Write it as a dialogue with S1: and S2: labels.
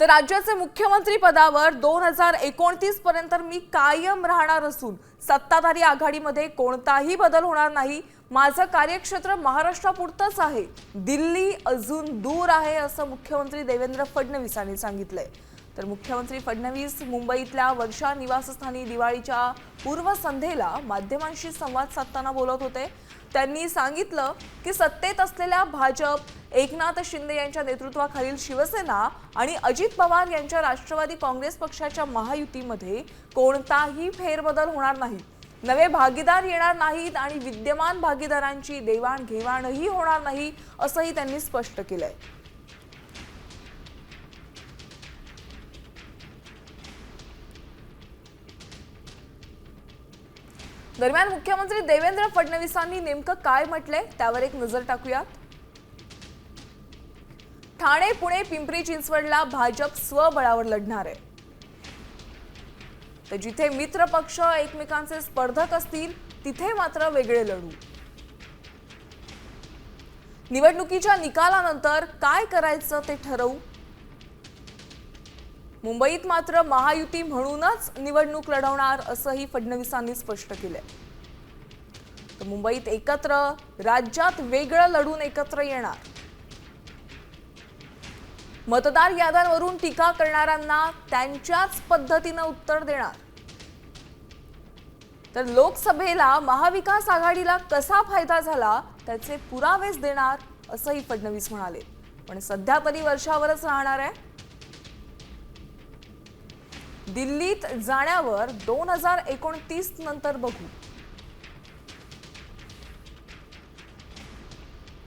S1: तर राज्याचे मुख्यमंत्री पदावर दोन हजार एकोणतीस पर्यंत मी कायम राहणार असून सत्ताधारी आघाडीमध्ये कोणताही बदल होणार नाही. माझं कार्यक्षेत्र महाराष्ट्रापुरतंच आहे. दिल्ली अजून दूर आहे असं मुख्यमंत्री देवेंद्र फडणवीसांनी सांगितलंय. तर मुख्यमंत्री फडणवीस मुंबईतल्या वर्षा निवासस्थानी दिवाळीच्या पूर्वसंध्येला माध्यमांशी संवाद साधताना बोलत होते. त्यांनी सांगितलं की सत्तेत असलेल्या भाजप एकनाथ शिंदे यांच्या नेतृत्वाखालील शिवसेना आणि अजित पवार यांच्या राष्ट्रवादी काँग्रेस पक्षाच्या महायुतीमध्ये कोणताही फेरबदल होणार नाही. नवे भागीदार येणार नाहीत आणि विद्यमान भागीदारांची देवाणघेवाणही होणार नाही असंही त्यांनी स्पष्ट केलंय. दरम्यान मुख्यमंत्री देवेंद्र फडणवीसांनी नेमकं काय म्हटलंय? त्यावर एक नजर टाकूयात. ठाणे पुणे पिंपरी चिंचवडला भाजप स्वबळावर लढणार आहे. तर जिथे मित्र पक्ष एकमेकांचे स्पर्धक असतील तिथे मात्र वेगळे लढू. निवडणुकीच्या निकालानंतर काय करायचं ते ठरवू? मुंबईत मात्र महायुती म्हणूनच निवडणूक लढवणार असंही फडणवीसांनी स्पष्ट केलंय. तर मुंबईत एकत्र राज्यात वेगळं लढून एकत्र येणार. मतदार याद्यांवरून टीका करणाऱ्यांना त्यांच्याच पद्धतीनं उत्तर देणार. तर लोकसभेला महाविकास आघाडीला कसा फायदा झाला त्याचे पुरावेच देणार असंही फडणवीस म्हणाले. पण सध्या तरी वर्षावरच राहणार आहे. दिल्लीत जाण्यावर दोन हजार एकोणतीस नंतर बघू.